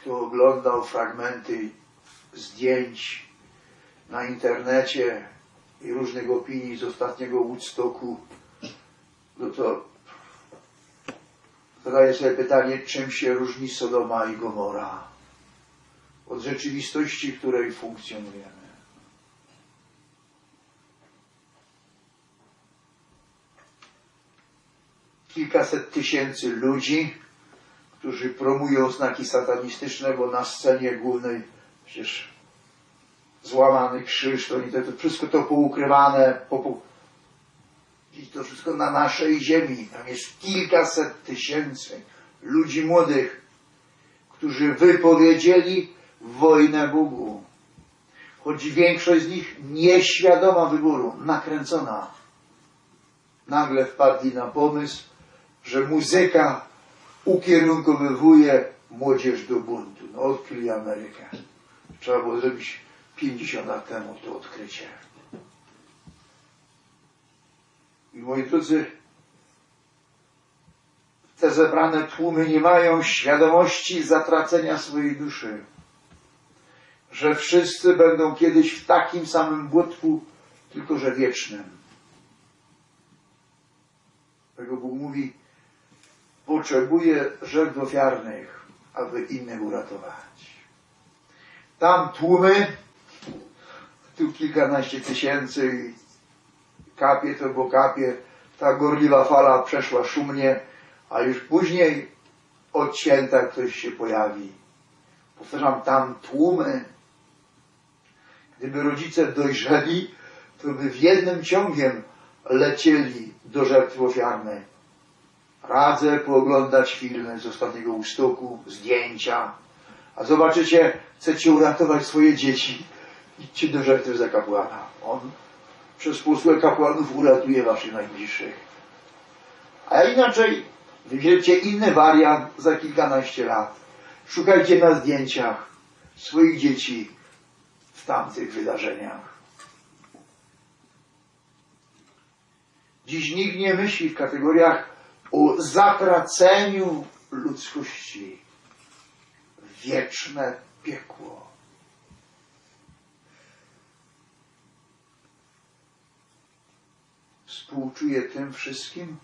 kto oglądał fragmenty zdjęć na internecie i różnych opinii z ostatniego Woodstocku, no to zadaję sobie pytanie, czym się różni Sodoma i Gomora od rzeczywistości, w której funkcjonujemy. Kilkaset tysięcy ludzi, którzy promują znaki satanistyczne, bo na scenie głównej przecież złamany krzyż, to, nie- to wszystko to poukrywane, po, po, i to wszystko na naszej ziemi. Tam jest kilkaset tysięcy ludzi młodych, którzy wypowiedzieli wojnę Bogu. Choć większość z nich nieświadoma wyboru, nakręcona. Nagle wpadli na pomysł, że muzyka ukierunkowywuje młodzież do buntu. No, odkryli Amerykę. Trzeba było zrobić 50 lat temu to odkrycie. I moi drodzy, te zebrane tłumy nie mają świadomości zatracenia swojej duszy. Że wszyscy będą kiedyś w takim samym błotku, tylko że wiecznym. Tego Bóg mówi, potrzebuje żegw ofiarnych, aby innych uratować. Tam tłumy, tu kilkanaście tysięcy, kapie to bo kapie, ta gorliwa fala przeszła szumnie, a już później odcięta ktoś się pojawi. Powtarzam, tam tłumy. Gdyby rodzice dojrzeli, to by w jednym ciągiem lecieli do żertwy ofiarnej Radzę pooglądać filmy z ostatniego ustoku, zdjęcia. A zobaczycie, chcecie uratować swoje dzieci. Idźcie do żertwy za kapłana. On przez posłę kapłanów uratuje waszych najbliższych. A inaczej wybierzecie inny wariant za kilkanaście lat. Szukajcie na zdjęciach swoich dzieci w tamtych wydarzeniach. Dziś nikt nie myśli w kategoriach o zatraceniu ludzkości. Wieczne piekło. Współczuję tym wszystkim,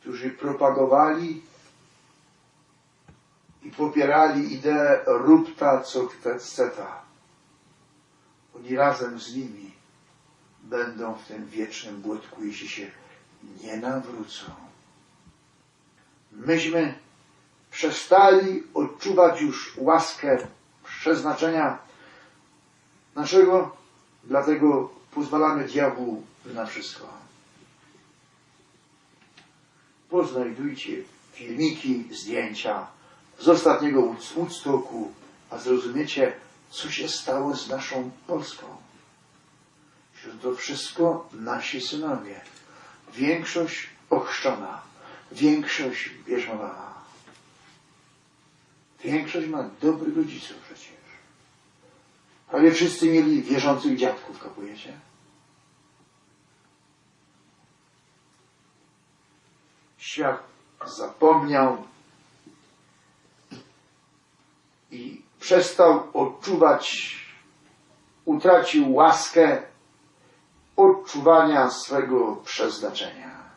którzy propagowali i popierali ideę rób ta, co chce ta. Oni razem z nimi będą w tym wiecznym błotku, jeśli się nie nawrócą. Myśmy przestali odczuwać już łaskę przeznaczenia naszego, dlatego pozwalamy diabłu na wszystko. Poznajdujcie filmiki, zdjęcia z ostatniego Woodstocku, a zrozumiecie, co się stało z naszą Polską. Że to wszystko nasi synowie. Większość ochrzczona, większość bierzmowana. Większość ma dobrych rodziców przecież. Prawie wszyscy mieli wierzących dziadków, kapujecie? Świat zapomniał i przestał odczuwać, utracił łaskę odczuwania swego przeznaczenia.